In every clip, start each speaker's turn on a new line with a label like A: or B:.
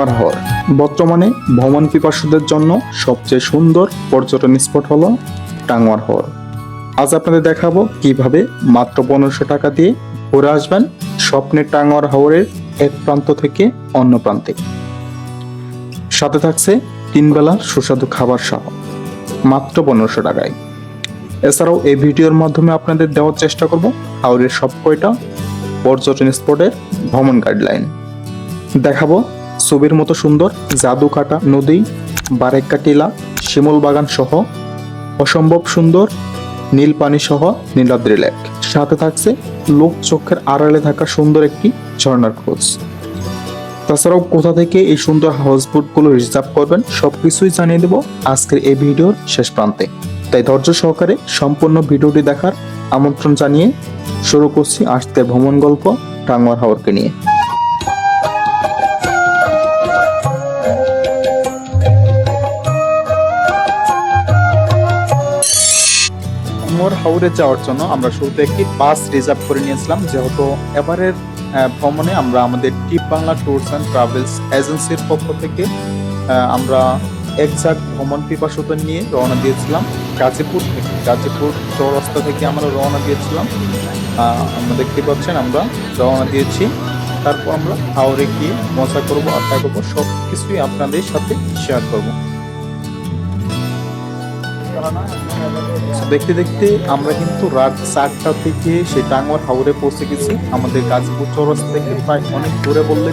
A: টাঙ্গার হাওর বর্তমানে ভ্রমণ পিপাসুদের জন্য সবচেয়ে সুন্দর পর্যটন স্পট হলো টাঙ্গার হাওর আজ আপনাদের দেখাবো কীভাবে মাত্র পনেরোশো টাকা দিয়ে ঘুরে আসবেন স্বপ্নের টাঙ্গার হাওরের এক প্রান্ত থেকে অন্য প্রান্তে। সাথে থাকছে তিন বেলা সুস্বাদু খাবার সহ, মাত্র পনেরোশো টাকায়। এছাড়াও এই ভিডিওর মাধ্যমে আপনাদের দেওয়ার চেষ্টা করব হাওড়ের সব কয়টা পর্যটন স্পটের ভ্রমণ গাইডলাইন দেখাবো ছবির মতো সুন্দর জাদু কাটা নদী বারেক্কা টিলা শিমুল বাগান সহ অসম্ভব সুন্দর নীল পানি সহ নীলাদ্রি লেক। সাথে থাকছে লোক চোখের আড়ালে থাকা সুন্দর একটি ঝর্ণার খোঁজ। তাছাড়াও কোথা থেকে এই সুন্দর হাউসবোটগুলো রিজার্ভ করবেন সবকিছুই জানিয়ে দেব আজকের এই ভিডিওর শেষ প্রান্তে। তাই ধৈর্য সহকারে সম্পূর্ণ ভিডিওটি দেখার আমন্ত্রণ জানিয়ে শুরু করছি আজকের ভ্রমণ গল্প টাঙ্গর হাওরকে নিয়ে। টাঙ্গর হাওরে যাওয়ার জন্য আমরা শুরুতে একটি বাস রিজার্ভ করে নিয়েছিলাম। যেহেতু এবারের ভ্রমণে আমরা আমাদের tip Bangla tours and travels এজেন্সির পক্ষ থেকে আমরা একজাক্ট ভ্রমণ পিপাসুদের নিয়ে রওনা দিয়েছিলাম। গাজীপুর থেকে, গাজীপুর চৌরাস্তা থেকে আমরা রওনা দিয়েছিলাম। আমরা দেখতে পাচ্ছেন আমরা রওনা দিয়েছি। তারপর আমরা হাওড়ে গিয়ে মজা করব, আড্ডা করব সব কিছুই আপনাদের সাথে শেয়ার করব। দেখতে দেখতে আমরা কিন্তু রাত চারটা থেকে সেই টাঙ্গর হাওড়ে পৌঁছে গেছি। আমাদের গাজীপুর চৌরাস্তা থেকে প্রায় অনেক দূরে বললে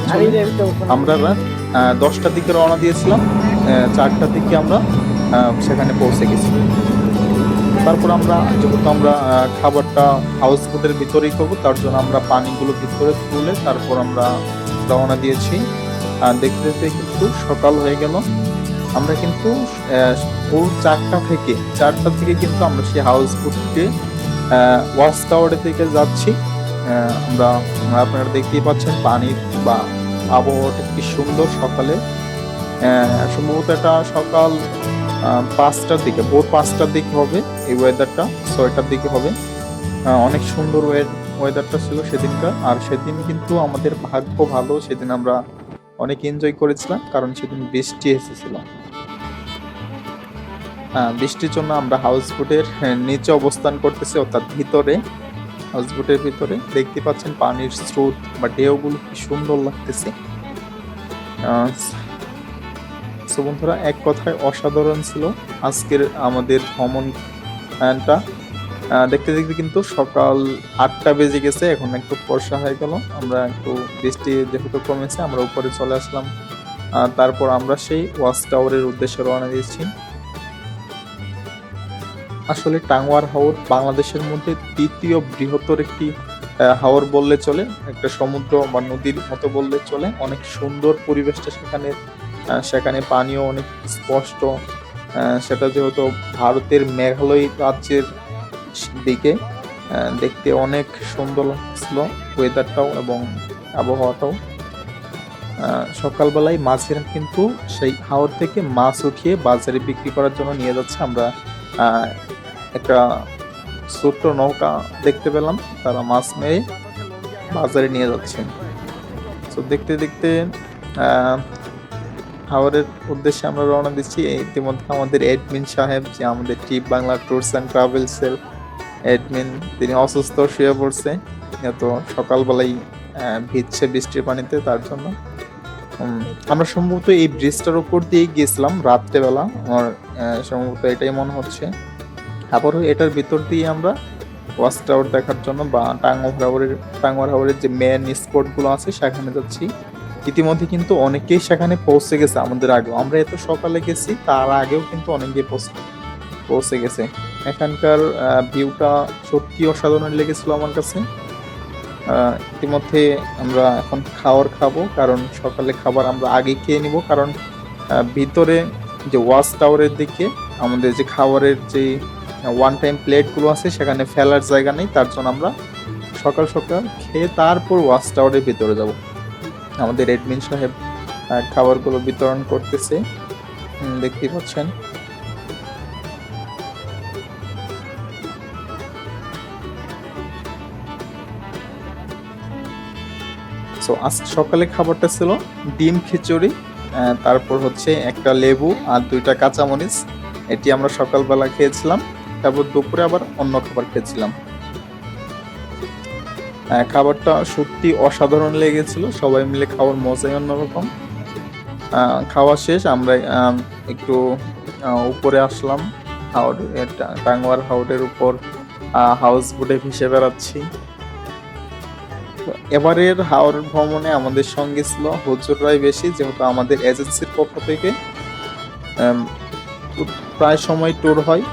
A: আমরা রাত দশটার দিকে রওনা দিয়েছিলাম। চারটা থেকে আমরা সেখানে পৌঁছে গেছি। তারপর আমরা, যেহেতু আমরা খাবারটা হাউস বোটের ভিতরেই করব, তার জন্য আমরা পানিগুলো ভিতরে তুলে তারপর আমরা রওনা দিয়েছি। দেখতে দেখতে কিন্তু সকাল হয়ে গেল। আমরা কিন্তু ভোর চারটা থেকে চারটা থেকে কিন্তু আমরা সেই হাউস বোটকে ওয়াচ টাওয়ারের দিকে যাচ্ছি। আমরা আপনারা দেখতেই পাচ্ছেন পানির বা আবহাওয়াটা কি সুন্দর সকালে। সম্ভবত এটা সকাল পাঁচটার দিকে ভোর পাঁচটার দিকে হবে এই ওয়েদারটা ছয়টার দিকে হবে। অনেক সুন্দর ওয়েদারটা ছিল সেদিনকার আর সেদিন কিন্তু আমাদের ভাগ্য ভালো সেদিন আমরা অনেক এনজয় করেছিলাম কারণ সেদিন বৃষ্টি এসেছিল। হ্যাঁ, বৃষ্টির জন্য আমরা হাউস বোটের নিচে অবস্থান করতেছি, অর্থাৎ ভিতরে হাউস বোটের ভিতরে। দেখতে পাচ্ছেন পানির স্রোত বা ঢেউগুলো কি সুন্দর লাগতেছে। বন্ধুরা, এক কথায় অসাধারণ ছিল আজকের আমাদের ভ্রমণটা দেখতে দেখতে কিন্তু সকাল আটটা বেজে গেছে, এখন একটু বর্ষা হয়ে গেল। আমরা একটু বৃষ্টি যেহেতু কমেছে, আমরা উপরে চলে আসলাম। তারপর আমরা সেই ওয়াচ টাওয়ারের উদ্দেশ্যে রওনা দিয়েছি। আসলে টাঙ্গুয়ার হাওর বাংলাদেশের মধ্যে তৃতীয় বৃহত্তর একটি হাওর বললে চলে, একটা সমুদ্র বা নদীর মতো বললে চলে। অনেক সুন্দর পরিবেশটা সেখানে সেখানে পানীয় অনেক স্পষ্ট সেটা যেহেতু ভারতের মেঘালয় রাজ্যের দিকে দেখতে অনেক সুন্দর লাগছিল ওয়েদারটাও এবং আবহাওয়াটাও। সকালবেলায় মাছেরা কিন্তু সেই হাওর থেকে মাছ উঠিয়ে বাজারে বিক্রি করার জন্য নিয়ে যাচ্ছে। আমরা একটা ছোট্ট নৌকা দেখতে পেলাম তারা মাছ মেরে বাজারে নিয়ে যাচ্ছে। তো দেখতে দেখতে আহ, হাওরের উদ্দেশ্যে আমরা রওনা দিচ্ছি। ইতিমধ্যে আমাদের এডমিন সাহেব যে আমাদের টিপ বাংলা ট্যুরস অ্যান্ড ট্রাভেলসের এডমিন তিনি অসুস্থ শুয়ে পড়ছে। এত সকালবেলাই আহ, ভিজছে বৃষ্টির পানিতে তার জন্য। আমরা সম্ভবত এই ব্রিজটার উপর দিয়ে গিয়েছিলাম রাত্রেবেলা। আমার সম্ভবত এটাই মনে হচ্ছে। আবারও এটার ভিতর দিয়ে আমরা ওয়াচ টাওয়ার দেখার জন্য বা টাঙ্গর হাওরের টাঙ্গর হাওরের যে মেন স্পটগুলো আছে, সেখানে যাচ্ছি। ইতিমধ্যে কিন্তু অনেকেই সেখানে পৌঁছে গেছে আমাদের আগেও। আমরা এত সকালে গেছি, তার আগেও কিন্তু অনেকে পৌঁছে পৌঁছে গেছে। এখানকার ভিউটা সত্যি অসাধারণ লেগেছিল আমার কাছে। ইতিমধ্যে আমরা এখন খাবার খাব, কারণ সকালে খাবার আমরা আগে খেয়ে নিব। কারণ ভিতরে যে ওয়াচ টাওয়ারের দিকে আমাদের যে খাবারের যে ওয়ান টাইম প্লেটগুলো আছে সেখানে ফেলার জায়গা নেই তার জন্য আমরা সকাল সকাল খেয়ে তারপর ওয়াচ টাওয়ারের ভিতরে যাব। আমাদের এডমিন সাহেব খাবারগুলো বিতরণ করতেছে। হুম, দেখতেই পাচ্ছেন। সো আজ সকালে খাবারটা ছিল ডিম খিচুড়ি তারপর হচ্ছে একটা লেবু আর দুইটা কাঁচামরিচ। এটি আমরা সকালবেলা খেয়েছিলাম। তারপর দুপুরে আবার অন্য খাবার খেয়েছিলাম। আহ, খাবারটা সত্যি অসাধারণ লেগেছিল। সবাই মিলে খাওয়ার মজাই অন্যরকম। খাওয়া শেষ আমরা আম, একটু উপরে আসলাম। হাওড় এটা টাঙ্গুয়ার হাওড়ের উপর হাউস বোটে ভেসে বেড়াচ্ছি। এবারের হাওড় ভ্রমণে আমাদের সঙ্গে ছিল হুজুররাই বেশি যেহেতু আমাদের এজেন্সির পক্ষ থেকে প্রায় সময় ট্যুর হয়।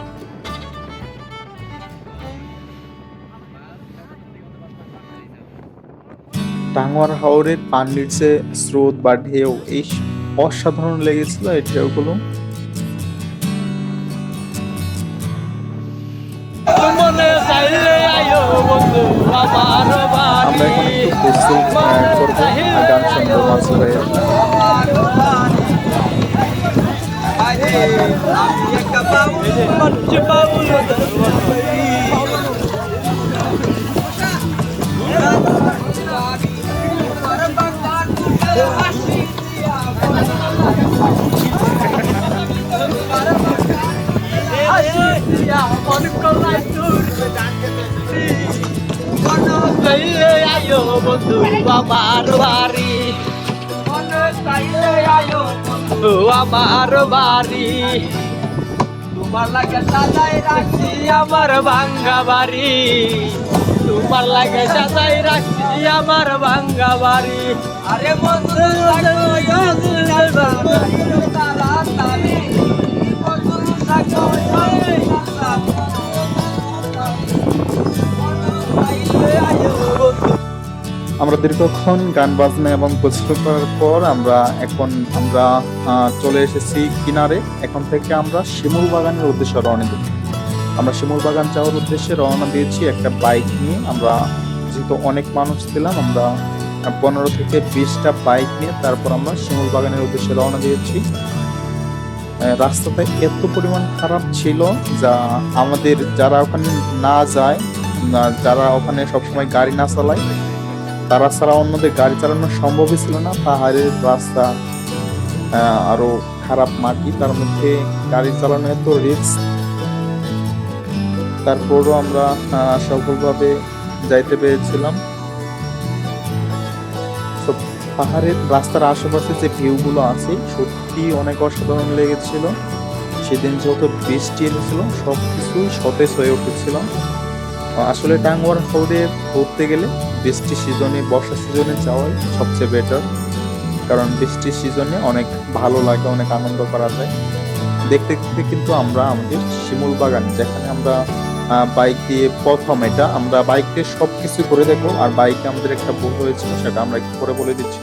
A: টাঙ্গুয়ার হাওরের পানির যে স্রোত বা ঢেউ এই অসাধারণ লেগেছিল এই ঢেউগুলো।
B: আমার
A: এখন একটু গোসল করব গান শুনব ভাইয়ের।
B: বন্ধু আমার বাড়ি বন্ধু আমার বাড়ি তোমার লাগে সাজাই রাখছি আমার ভাঙ্গা বাড়ি তোমার লাগে সাজাই রাখছি আমার ভাঙ্গা বাড়ি। আরে বন্ধু
A: আমরা দীর্ঘক্ষণ গান বাজনা এবং গোসল করার পর আমরা এখন আমরা আহ, চলে এসেছি কিনারে। এখন থেকে আমরা শিমুল বাগানের উদ্দেশ্যে রওনা দিই আমরা শিমুল বাগান যাওয়ার উদ্দেশ্যে রওনা দিয়েছি একটা বাইক নিয়ে। আমরা যেহেতু অনেক মানুষ ছিলাম, আমরা পনেরো থেকে বিশটা বাইক নিয়ে তারপর আমরা শিমুল বাগানের উদ্দেশ্যে রওনা দিয়েছি। রাস্তাটা এত পরিমাণ খারাপ ছিল যা আমাদের যারা ওখানে না যায় যারা ওখানে সবসময় গাড়ি না চালায়, তারা ছাড়া অন্যদের গাড়ি চালানো সম্ভবই ছিল না। পাহাড়ের রাস্তা আরও খারাপ মাটি, তার মধ্যে গাড়ি চালানো এত রিস্ক তারপরও আমরা সফলভাবে যাইতে পেরেছিলাম। তো পাহাড়ের রাস্তার আশেপাশে যে ভিউগুলো আছে, সত্যি অনেক অসাধারণ লেগেছিল। সেদিন যেহেতু বৃষ্টি এসেছিল সব কিছুই সতেজ হয়ে উঠেছিল। আসলে টাঙ্গুয়ার হাওড়ে ঘুরতে গেলে বৃষ্টির সিজনে বর্ষা সিজনে যাওয়াই সবচেয়ে বেটার কারণ বৃষ্টির সিজনে অনেক ভালো লাগে, অনেক আনন্দ করা যায়। দেখতে দেখতে কিন্তু আমরা আমাদের শিমুল বাগান যেখানে আমরা বাইক দিয়ে প্রথম এটা। আমরা বাইক দিয়ে সব কিছু করে দেখব। আর বাইকে আমাদের একটা ভুল হয়েছিল, সেটা আমরা একটু পরে বলে দিচ্ছি।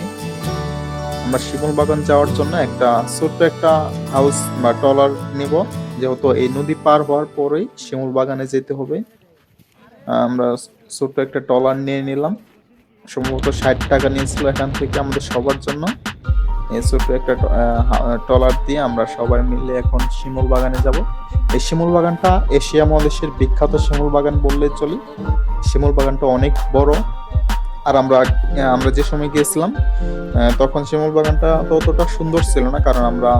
A: আমরা শিমুল বাগান যাওয়ার জন্য একটা ছোট্ট একটা হাউস বা ট্রলার নিব। যেহেতু এই নদী পার হওয়ার পরেই শিমুল বাগানে যেতে হবে। আমরা ছোট্ট একটা ট্রলার নিয়ে নিলাম। সম্ভবত ষাট টাকা নিয়েছিল এখান থেকে আমাদের সবার জন্য। ছোট্ট একটা ট্রলার দিয়ে আমরা সবাই মিলে এখন শিমুল বাগানে যাব। এই শিমুল বাগানটা এশিয়া মহাদেশের বিখ্যাত শিমুল বাগান বললে চলে। শিমুল বাগানটা অনেক বড়। আর আমরা আমরা যে সময় গিয়েছিলাম তখন শিমুল বাগানটা ততটা সুন্দর ছিল না, কারণ আমরা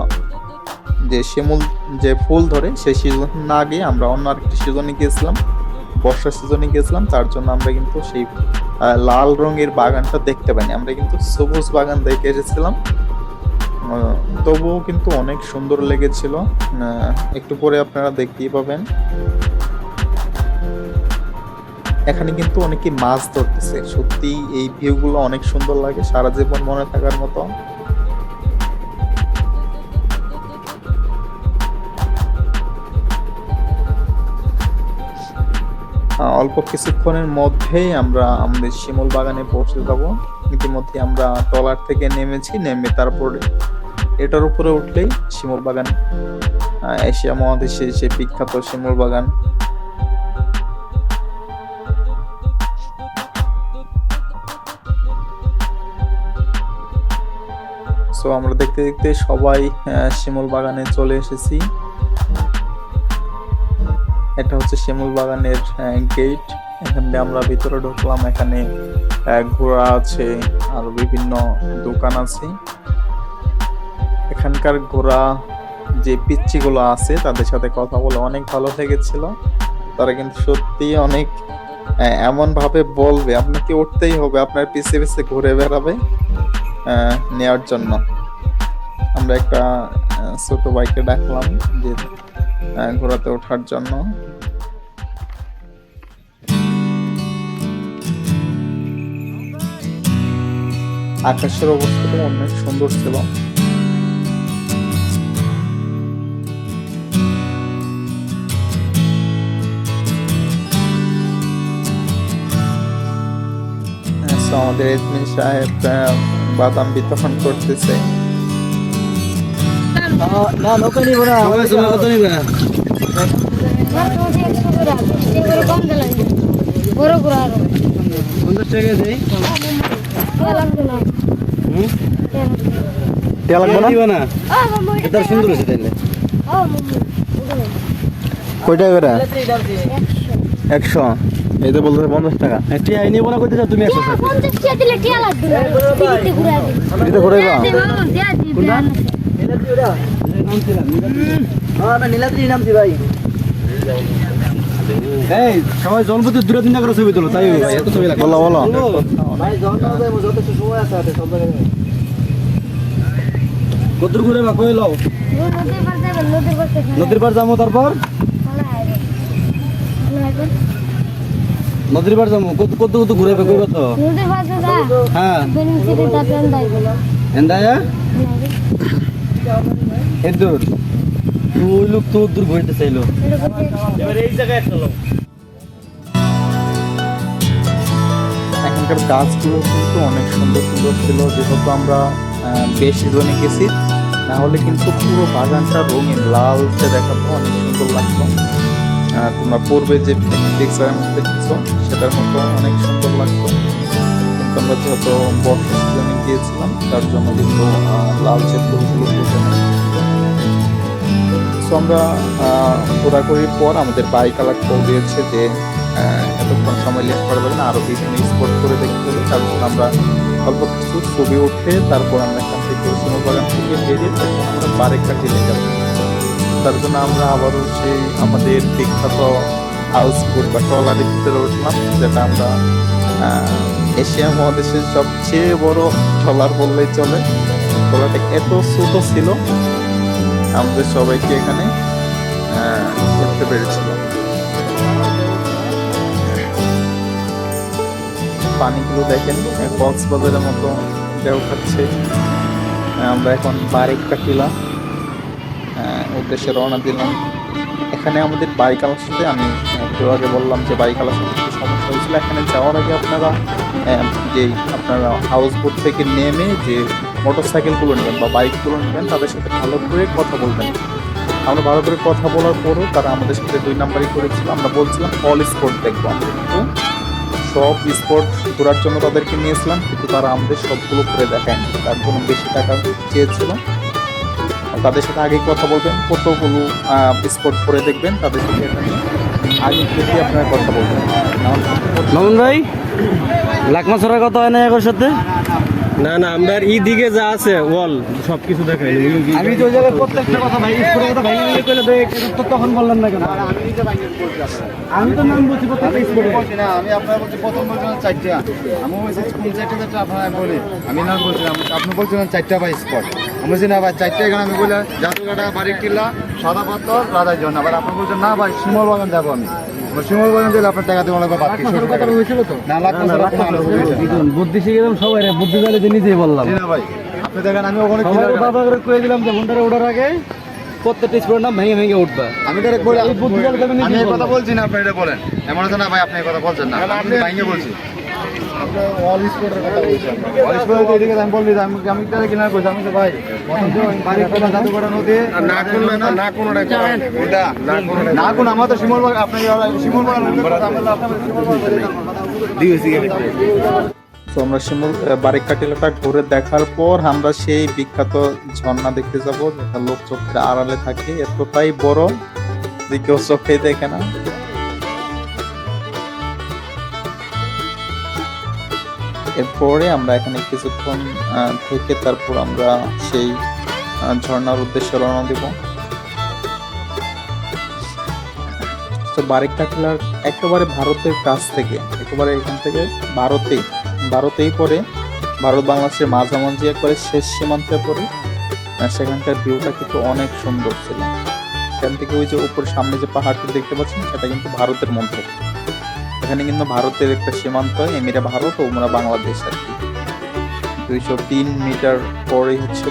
A: যে শিমুল, যে ফুল ধরে সেই সিজন না গিয়ে আমরা অন্য আরেকটি সিজনে গিয়েছিলাম। বর্ষার সিজনে গিয়েছিলাম, তার জন্য আমরা কিন্তু সেই লাল রঙের বাগানটা দেখতে পাইনি। আমরা কিন্তু সবুজ বাগান দেখে এসেছিলাম। তবুও কিন্তু অনেক সুন্দর লেগেছিল। একটু পরে আপনারা দেখতেই পাবেন। এখানে কিন্তু অনেকে মাছ ধরতেছে। সত্যি এই ভিউগুলো অনেক সুন্দর লাগে, সারা জীবন মনে থাকার মতো। অল্প কিছুক্ষণের মধ্যেই আমরা আমাদের শিমুল বাগানে পৌঁছে যাব। ইতিমধ্যে আমরা ট্রলার থেকে নেমেছি, নেমে তারপরে এটার উপরে উঠলেই শিমুল বাগান এশিয়া মহাদেশে সে বিখ্যাত শিমুল বাগান। সো আমরা দেখতে দেখতে সবাই শিমুল বাগানে চলে এসেছি। এটা হচ্ছে শিমুল বাগানের গেট এখানে আমরা ভিতরে ঢুকলাম, এখানে ঘোড়া আছে, আর বিভিন্ন দোকান আছে। এখানকার ঘোরা যে পিচ্চিগুলো আছে, তাদের সাথে কথা বলে অনেক ভালো লেগেছিল। তারা কিন্তু সত্যি অনেক এমন ভাবে বলবে আপনাকে উঠতেই হবে? আপনার পিছে পিছে ঘুরে বেড়াবে নেওয়ার জন্য। আমরা একটা ছোট বাইকে ডাকলাম যে ঘোড়াতে ওঠার জন্য। আকাশের অবস্থাটা অনেক সুন্দর ছিল। আমাদের এডমিন সাহেব বাদাম বিতরণ করতেছে।
B: না নৌকা নিব না নিবে
A: কয়টা করে? একশো। এই তো বলতে পঞ্চাশ টাকা।
B: টিয়া নিব না কইতে তুমি একশো টাকা।
C: পঞ্চাশ দিলে টিয়া লাগবে ফ্রিতে ঘুরে
B: সবাই দূরে করে ছবি তোলো তাই ভাই এত ছবি লাগে
A: বলো বলো।
B: ভাই জন্ম যথেষ্ট সময় আছে হাতে সব জায়গায় কত ঘুরে বা কই লও।
C: নদীর পার যাবেন নদীর
B: নদীর পার যাব তারপর? নদীর পার যাব কত কত কত ঘুরে কই কত?
C: নদীর পার যা।
B: হ্যাঁ।
C: বেনিং সিটি দাঁড়ান দাইবো
B: এন্দায়া? এদুর তুই লোক তো দূর ঘুরতে চাইলো। এবার এই জায়গায় একটা লোক।
A: এখানকার গাছগুলো কিন্তু অনেক সুন্দর সুন্দর ছিল। যেহেতু আমরা আহ, বেশি জনে গেছি না হলে কিন্তু পুরো বাগানটা রঙিন লালচে দেখাতো অনেক সুন্দর লাগতো। তোমরা পূর্বে যে পিকচারের মধ্যে দেখছ সেটার মতো অনেক সুন্দর লাগতো। কিন্তু আমরা যেহেতু বর্ষা সিজনে গিয়েছিলাম তার জন্য কিন্তু লালচে ফুলগুলো ফুটে আমরা ঘোরাঘুরির পর আমাদের বাইক আলাপ করে দিয়েছে যে এতক্ষণ সময় লেট করা যাবে না আরও বিভিন্ন স্পট করে দেখতে হবে। তার জন্য আমরা অল্প কিছু ছবি উঠে তারপর আমরা এখান থেকে সুনো বাগান থেকে বেরিয়ে তারপর আমরা বারেকা টেনে যাব। তার জন্য আমরা আবারও সেই আমাদের বিখ্যাত হাউস বোট বা ট্রলারের ভিতরে উঠলাম, যেটা আমরা এশিয়া মহাদেশের সবচেয়ে বড় ট্রলার বললেই চলে। ট্রলারটা এত ছোট ছিল, আমাদের সবাইকে এখানে করতে পেরেছিল। পানিগুলো দেখেন, কক্সবাজারের মতো ঢেউ খাচ্ছে। আমরা এখন বারেক টিলা উদ্দেশ্যে রওনা দিলাম। এখানে আমাদের বাইক আলার সাথে আমি একটু আগে বললাম যে বাইক আলার সাথে একটু সমস্যা হয়েছিল। এখানে যাওয়ার আগে আপনারা যে আপনারা হাউস বোট থেকে নেমে যে মোটর সাইকেলগুলো নেবেন বা বাইকগুলো নেবেন, তাদের সাথে ভালো করে কথা বলবেন। আমরা ভালো করে কথা বলার পরও তারা আমাদের সাথে দুই নাম্বারই করেছিল। আমরা বলছিলাম অল স্পোর্ট দেখব। আমরা কিন্তু সব স্পোর্ট ঘোরার জন্য তাদেরকে নিয়েছিলাম, কিন্তু তারা আমাদের সবগুলো করে দেখায়নি। তার জন্য বেশি টাকা চেয়েছিল তাদের সাথে আগে কথা বলবেন কতগুলো স্পট করে দেখবেন তাদের সাথে আগে থেকে আপনারা কথা বলবেন।
B: নমন ভাই লাখ মাছের কত হয় না একর সাথে? না না আমরা এই দিকে যা আছে ওয়াল সব কিছু দেখাই আমি তো ওই জায়গায় প্রত্যেকটা কথা ভাই স্কুলের কথা ভাই নিয়ে কইলে তো তো তখন বললেন না কেন? আমি তো নাম বলছি প্রত্যেকটা স্কুলে
D: বলছি না আমি আপনার বলছি প্রথম বলছিলাম চারটা। আমি বলছি কোন চারটা চারটা আপনার বলি। আমি না বলছিলাম আপনি বলছিলেন চারটা বা স্পট আমি বলছি না ভাই চারটা এখানে আমি বলে জাদুঘাটা বাড়ি কিল্লা সাদা পাথর রাধার জন্য। আবার আপনি বলছেন না ভাই শিমল বাগান যাব আমি। শিমল বাগান দিলে আপনার টাকা দেওয়া লাগবে না।
B: বুদ্ধি শিখে সবাই বুদ্ধি নিজেই বললাম।
D: জি না ভাই আপনি দেখেন আমি ওখানে
B: বাবা করে কয়ে দিলাম যে ঘন্টারে ওঠার আগে প্রত্যেকটা স্পোর্ট নাম ভেঙে ভেঙে উঠবা।
D: আমি ডাইরেক্ট বলি আমি এই কথা বলছি না আপনি এটা বলেন। এমন না ভাই আপনি এই কথা বলছেন না। আমি ভাইঙ্গে বলছি। অল স্পোর্টের কথা বলছেন। অল স্পোর্টের এদিকে আমি বললি আমি আমি তাহলে কিনা কইছি আমি তো ভাই প্রথম যে বাড়ি কোলা নদী না কোন না কোন ওটা না কোন আমার তো শিমল আপনি শিমল
A: তো আমরা শিমুল বারিকা টিলাটা ঘুরে দেখার পর আমরা সেই বিখ্যাত ঝর্ণা দেখতে যাব, যেটা লোক চোখের আড়ালে থাকে। এতটাই বড় যে কেউ চোখে দেখে না। এরপরে আমরা এখানে কিছুক্ষণ থেকে তারপর আমরা সেই ঝর্ণার উদ্দেশ্যে রওনা দেব। তো বারিকটা টিলার একেবারে ভারতের কাছ থেকে, একেবারে এখান থেকে ভারতেই ভারতেই পরে ভারত বাংলাদেশের মাঝামাঝি একবারে শেষ সীমান্তে পড়ে। সেখানকার ভিউটা কিন্তু অনেক সুন্দর ছিল। এখান থেকে ওই যে উপর সামনে যে পাহাড়টি দেখতে পাচ্ছেন, সেটা কিন্তু ভারতের মধ্যে। এখানে কিন্তু ভারতের একটা সীমান্ত, এমিরা ভারত ও আমরা বাংলাদেশ আর কি। দুইশো তিন মিটার পরেই হচ্ছে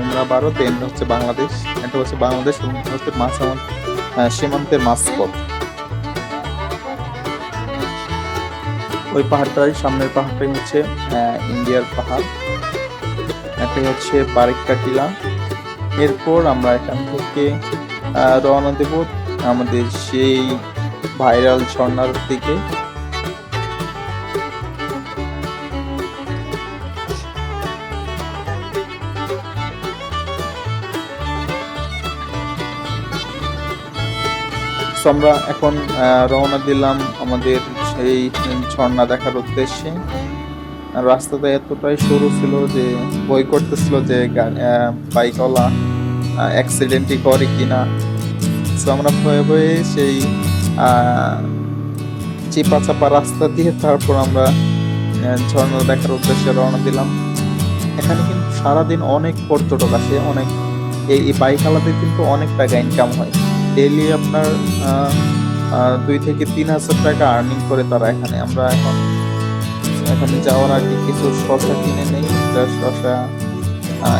A: উমরা ভারত, এমনি হচ্ছে বাংলাদেশ। এটা হচ্ছে বাংলাদেশ এবং ভারতের মাঝামাঝি সীমান্তের মাঝপথ। ওই পাহাড়টাই, সামনের পাহাড়টাই হচ্ছে ইন্ডিয়ার পাহাড়। এটাই হচ্ছে বারিক্কা টিলা এরপর আমরা এখান থেকে রওনা দেব আমাদের সেই ভাইরাল ঝর্ণার দিকে। আমরা এখন রওনা দিলাম আমাদের সেই ঝর্ণা দেখার উদ্দেশ্যে। রাস্তাটা এতটাই সরু ছিল যে বই করতেছিল যে বাইকওয়ালা অ্যাক্সিডেন্টই করে কিনা। তো আমরা ভয়ে ভয়ে সেই চিপা চাপা রাস্তা দিয়ে তারপর আমরা ঝর্ণা দেখার উদ্দেশ্যে রওনা দিলাম। এখানে কিন্তু সারাদিন অনেক পর্যটক আসে, অনেক, এই এই বাইক আলাদা কিন্তু অনেক টাকা ইনকাম হয়। ডেলি আপনার দুই থেকে তিন হাজার টাকা আর্নিং করে তারা এখানে। আমরা এখন এখানে যাওয়ার আগে কিছু শশা কিনে নেই। শশা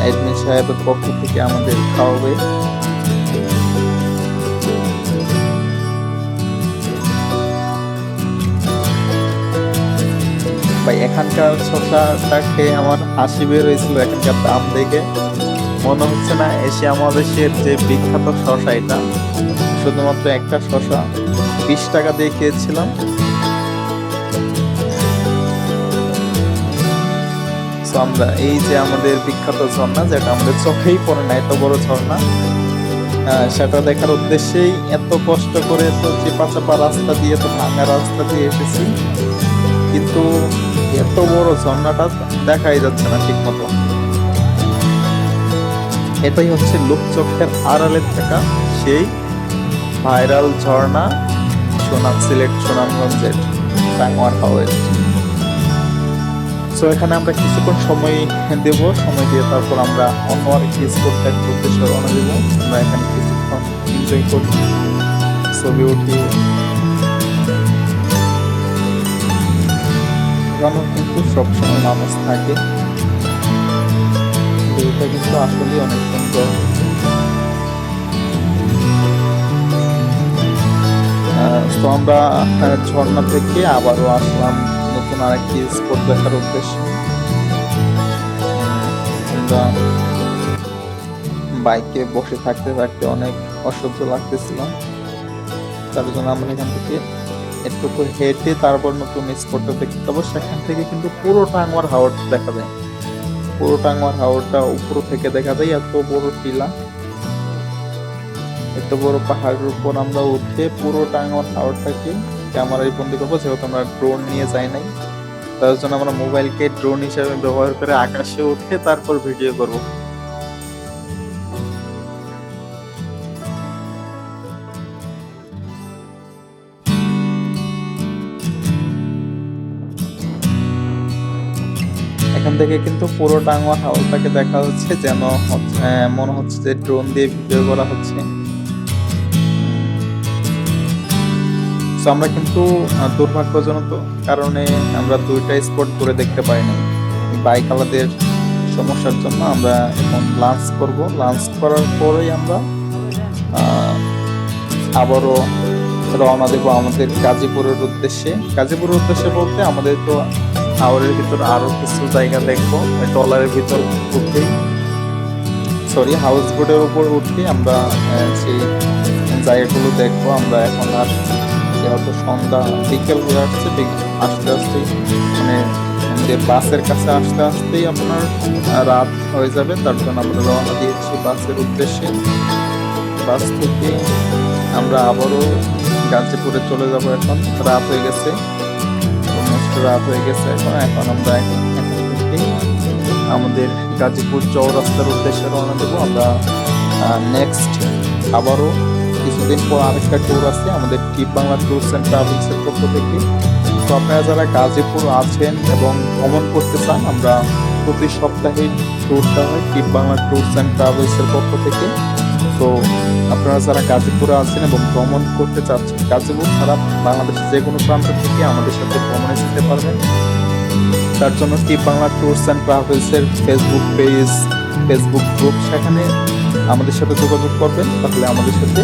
A: এডমিন সাহেবের পক্ষ থেকে আমাদের খাওয়াবে। ভাই, এখানকার শশাটা খেয়ে আমার হাসি বের হয়েছিল এখানকার দাম দেখে। মনে হচ্ছে না এশিয়া মহাদেশের যে বিখ্যাত শশা এটা। শুধুমাত্র একটা শশা। বিশ টাকা দিয়ে খেয়েছিলাম। আমরা এই যে আমাদের বিখ্যাত ঝর্ণা, যেটা আমাদের চোখেই পড়ে না, এত বড় ঝর্ণা সেটা দেখার উদ্দেশ্যেই এত কষ্ট করে এত চেপা চাপা রাস্তা দিয়ে, এত ভাঙা রাস্তা দিয়ে এসেছি। কিন্তু এত বড় ঝর্ণাটা দেখাই যাচ্ছে না ঠিক মতো এটাই হচ্ছে লোকচক্ষের আড়ালে থাকা সেই ভাইরাল ঝর্ণা, সোনাম সিলেট, সুনামগঞ্জের টাঙ্গুয়ার হাওয়ের সো এখানে আমরা কিছুক্ষণ সময় দেব, সময় দিয়ে তারপর আমরা অন্য আরেকটি স্পোর্ট দেখার উদ্দেশ্যে রওনা দেবো। আমরা এখানে কিছুক্ষণ এনজয় করি ছবি উঠি এখানেও কিন্তু সবসময় মানুষ থাকে। ভিউটা কিন্তু আসলে অনেক সুন্দর। তো আমরা ঝর্ণা থেকে আবারও আসলাম নতুন আরেকটি স্পট দেখার উদ্দেশ্যে। আমরা বাইকে বসে থাকতে থাকতে অনেক অসহ্য লাগতেছিল। তার জন্য আমরা এখান থেকে একটু হেঁটে তারপর নতুন স্পটটা দেখতে পাবো সেখান থেকে কিন্তু পুরো টাঙ্গুয়ার হাওড় দেখা যায়। পুরো টাঙ্গুয়ার হাওড়টা উপর থেকে দেখা যায়, এত বড় টিলা। এত বড় পাহাড়ের উপর আমরা উঠে পুরো টাঙ্গুয়ার হাওড়টাকে ক্যামেরায় বন্দি করব, যেহেতু আমরা ড্রোন নিয়ে যাই নাই। তার জন্য আমরা মোবাইলকে ড্রোন হিসাবে ব্যবহার করে আকাশে উঠে তারপর ভিডিও করব। এখান থেকে কিন্তু পুরো টাঙ্গুয়ার হাওড়টাকে দেখা হচ্ছে যেন মনে হচ্ছে যে ড্রোন দিয়ে ভিডিও করা হচ্ছে। So, আমরা কিন্তু দুর্ভাগ্যজনক কারণে আমরা দুইটা স্পট ঘুরে দেখতে পাইনি। বাইক আলাদের সমস্যার জন্য আমরা এখন লাঞ্চ করব। লাঞ্চ করার পরেই আমরা আবারও রওনা দেবো আমাদের গাজীপুরের উদ্দেশ্যে। গাজীপুরের উদ্দেশ্যে বলতে আমাদের তো হাওড়ের ভিতর আরও কিছু জায়গা দেখব ট্রলারের ভিতর উঠেই সরি হাউস বোটের উপর উঠে আমরা সেই জায়গাগুলো দেখব। আমরা এখন আর যেহেতু সন্ধ্যা বিকেল হয়ে আসছে আস্তে আস্তে মানে যে বাসের কাছে আসতে আসতেই আপনার রাত হয়ে যাবে। তার জন্য আমরা রওনা দিয়েছি বাসের উদ্দেশ্যে। বাস থেকে আমরা আবারও গাজীপুরে চলে যাব এখন। রাত হয়ে গেছে অলমোস্ট রাত হয়ে গেছে এখন। এখন আমরা আমাদের গাজীপুর চৌরাস্তার উদ্দেশ্যে রওনা দেবো। আমরা নেক্সট আবারও কিছুদিন পর আরেকটা ট্যুর আছে, আমাদের টিপ বাংলা ট্যুরস অ্যান্ড ট্রাভেলসের পক্ষ থেকে। তো আপনারা যারা গাজীপুর আছেন এবং ভ্রমণ করতে চান, আমরা প্রতি সপ্তাহে ট্যুরটা হয় টিপ বাংলা ট্যুরস অ্যান্ড ট্রাভেলসের পক্ষ থেকে। তো আপনারা যারা গাজীপুরে আছেন এবং ভ্রমণ করতে চাচ্ছেন, গাজীপুর ছাড়া বাংলাদেশের যে কোনো প্রান্ত থেকে আমাদের সাথে ভ্রমণে যেতে পারবেন। তার জন্য টিপ বাংলা ট্যুরস অ্যান্ড ট্রাভেলসের ফেসবুক পেজ ফেসবুক গ্রুপ সেখানে আমাদের সাথে যোগাযোগ করবেন তাহলে আমাদের সাথে